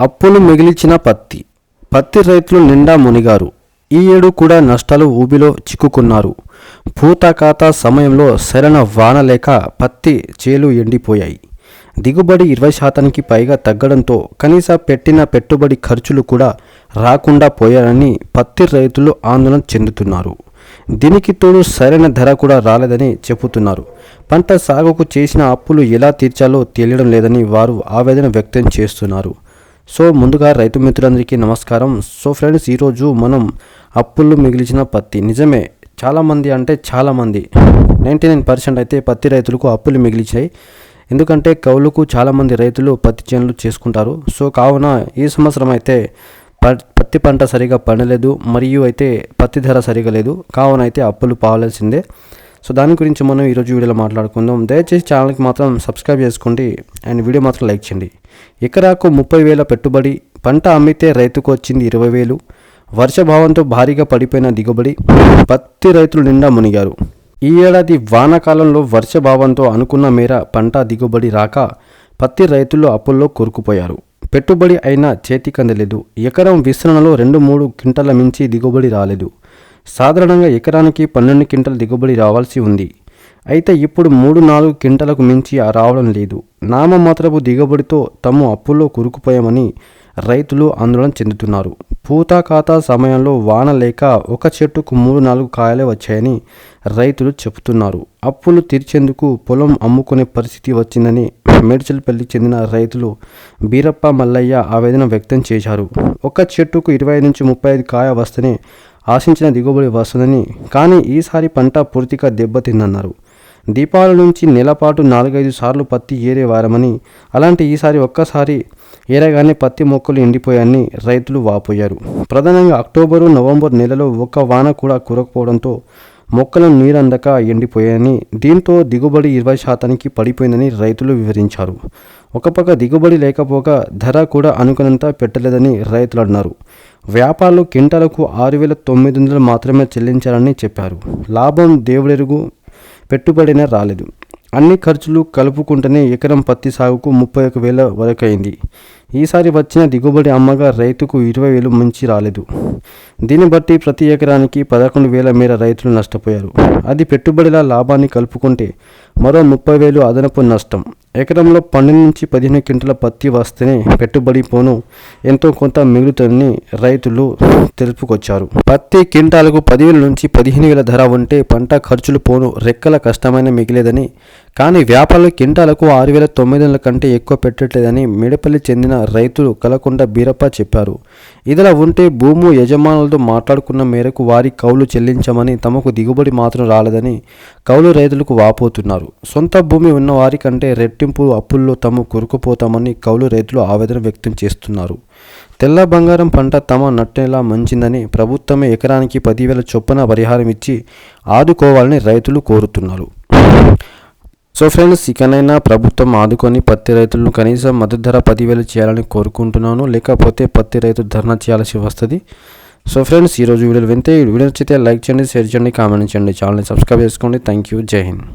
అప్పులు మిగిలిచిన పత్తి. పత్తి రైతులు నిండా మునిగారు. ఈ ఏడు కూడా నష్టాలు ఊబిలో చిక్కుకున్నారు. పూత ఖాతా సమయంలో సరైన వాన లేక పత్తి చేలు ఎండిపోయాయి. దిగుబడి ఇరవై శాతానికి పైగా తగ్గడంతో కనీస పెట్టిన పెట్టుబడి ఖర్చులు కూడా రాకుండా పోయారని పత్తి రైతులు ఆందోళన చెందుతున్నారు. దీనికి తోడు సరైన ధర కూడా రాలేదని చెబుతున్నారు. పంట సాగుకు చేసిన అప్పులు ఎలా తీర్చాలో తెలియడం లేదని వారు ఆవేదన వ్యక్తం చేస్తున్నారు. సో ముందుగా రైతు మిత్రులందరికీ నమస్కారం. సో ఫ్రెండ్స్ ఈరోజు మనం అప్పులు మిగిలిచిన పత్తి. నిజమే చాలామంది అంటే చాలామంది. నైంటీ నైన్ పర్సెంట్ అయితే పత్తి రైతులకు అప్పులు మిగిలిచాయి. ఎందుకంటే కౌలుకు చాలామంది రైతులు పత్తి చేనులు చేసుకుంటారు. సో కావున ఈ సంవత్సరం అయితే ప- పత్తి పంట సరిగా పండలేదు. మరియు అయితే పత్తి ధర సరిగా లేదు. కావున అయితే అప్పులు పావాల్సిందే సో దాని గురించి మనం ఈరోజు వీడియోలో మాట్లాడుకుందాం. దయచేసి ఛానల్కి మాత్రం సబ్స్క్రైబ్ చేసుకోండి అండ్ వీడియో మాత్రం లైక్ చేయండి. ఎకరాకు ముప్పై వేల పెట్టుబడి పంట అమ్మితే రైతుకు వచ్చింది ఇరవై వేలు. వర్షభావంతో భారీగా పడిపోయిన దిగుబడి పత్తి రైతులు నిండా మునిగారు. ఈ ఏడాది వానాకాలంలో వర్షభావంతో అనుకున్న మేర పంట దిగుబడి రాక పత్తి రైతులు అప్పుల్లో కూరుకుపోయారు. పెట్టుబడి అయినా చేతికందలేదు. ఎకరం విస్తరణలో రెండు మూడు క్వింటాల మించి దిగుబడి రాలేదు. సాధారణంగా ఎకరానికి పన్నెండు క్వింటల దిగుబడి రావాల్సి ఉంది. అయితే ఇప్పుడు మూడు నాలుగు క్వింటలకు మించి రావడం లేదు. నామమాత్రపు దిగుబడితో తమ అప్పుల్లో కూరుకుపోయామని రైతులు ఆందోళన చెందుతున్నారు. పూత ఖాతా సమయంలో వాన లేక ఒక చెట్టుకు మూడు నాలుగు కాయలే వచ్చాయని రైతులు చెబుతున్నారు. అప్పులు తీర్చేందుకు పొలం అమ్ముకునే పరిస్థితి వచ్చిందని మేడ్చల్పల్లి చెందిన రైతులు బీరప్ప మల్లయ్య ఆవేదన వ్యక్తం చేశారు. ఒక చెట్టుకు ఇరవై నుంచి ముప్పై ఐదు కాయ వస్తేనే ఆశించిన దిగుబడి వస్తుందని. కానీ ఈసారి పంట పూర్తిగా దెబ్బతిందన్నారు. దీపావళి నుంచి నెలపాటు నాలుగైదు సార్లు పత్తి ఏరే వారమని అలాంటి ఈసారి ఒక్కసారి ఏరగానే పత్తి మొక్కలు ఎండిపోయాయని రైతులు వాపోయారు. ప్రధానంగా అక్టోబరు నవంబర్ నెలలో ఒక్క వాన కూడా కురకపోవడంతో మొక్కలు నీరందక ఎండిపోయాయని దీంతో దిగుబడి ఇరవై శాతానికి పడిపోయిందని రైతులు వివరించారు. ఒక పక్క దిగుబడి లేకపోగా ధర కూడా అనుకున్నంత పెట్టలేదని రైతులు అన్నారు. వ్యాపారులు క్వింటాలకు ఆరు వేల తొమ్మిది వందలు మాత్రమే చెల్లించాలని చెప్పారు. లాభం దేవుడెరుగు పెట్టుబడిన రాలేదు. అన్ని ఖర్చులు కలుపుకుంటేనే ఎకరం పత్తి సాగుకు ముప్పై ఒక వేల వరకు అయింది ఈసారి వచ్చిన దిగుబడి అమ్మగా రైతుకు ఇరవై వేలు మించి రాలేదు. దీన్ని బట్టి ప్రతి ఎకరానికి పదకొండు వేల మేర రైతులు నష్టపోయారు. అది పెట్టుబడిలా లాభాన్ని కలుపుకుంటే మరో ముప్పై వేలు అదనపు నష్టం. ఎకరంలో పన్నెండు నుంచి పదిహేను క్వింటల పత్తి వస్తేనే పెట్టుబడి పోను. ఎంతో కొంత మిగులుతుందని రైతులు తెలుపుకొచ్చారు. పత్తి క్వింటాలకు పదివేల నుంచి పదిహేను వేల ధర ఉంటే పంట ఖర్చులు పోను. రెక్కల కష్టమైన మిగిలేదని. కానీ వ్యాపారులు క్వింటాలకు ఆరు వేల తొమ్మిది వందల కంటే ఎక్కువ పెట్టట్లేదని మేడపల్లి చెందిన రైతులు కలకొండ బీరప్ప చెప్పారు. ఇదిలా ఉంటే భూము యజమానులతో మాట్లాడుకున్న మేరకు వారి కౌలు చెల్లించమని తమకు దిగుబడి మాత్రం రాలేదని కౌలు రైతులకు వాపోతున్నారు. సొంత భూమి ఉన్న వారి కంటే రెట్టి రెట్టింపు అప్పుల్లో తాము కొరుకుపోతామని కౌలు రైతులు ఆవేదన వ్యక్తం చేస్తున్నారు. తెల్ల బంగారం పంట తమ నట్టేలా మంచిందని ప్రభుత్వమే ఎకరానికి పదివేల చొప్పున పరిహారం ఇచ్చి ఆదుకోవాలని రైతులు కోరుతున్నారు. సో ఫ్రెండ్స్ ఇకనైనా ప్రభుత్వం ఆదుకొని పత్తి రైతులను కనీసం మద్దతు ధర పదివేలు చేయాలని కోరుకుంటున్నాను. లేకపోతే పత్తి రైతు ధర్నా చేయాల్సి వస్తుంది. సో ఫ్రెండ్స్ ఈరోజు వీడియోలు వింటే వీడియో నచ్చితే లైక్ చేయండి షేర్ చేయండి కామెంట్ చేయండి. ఛానల్ని సబ్స్క్రైబ్ చేసుకోండి. Thank you. జై హింద్.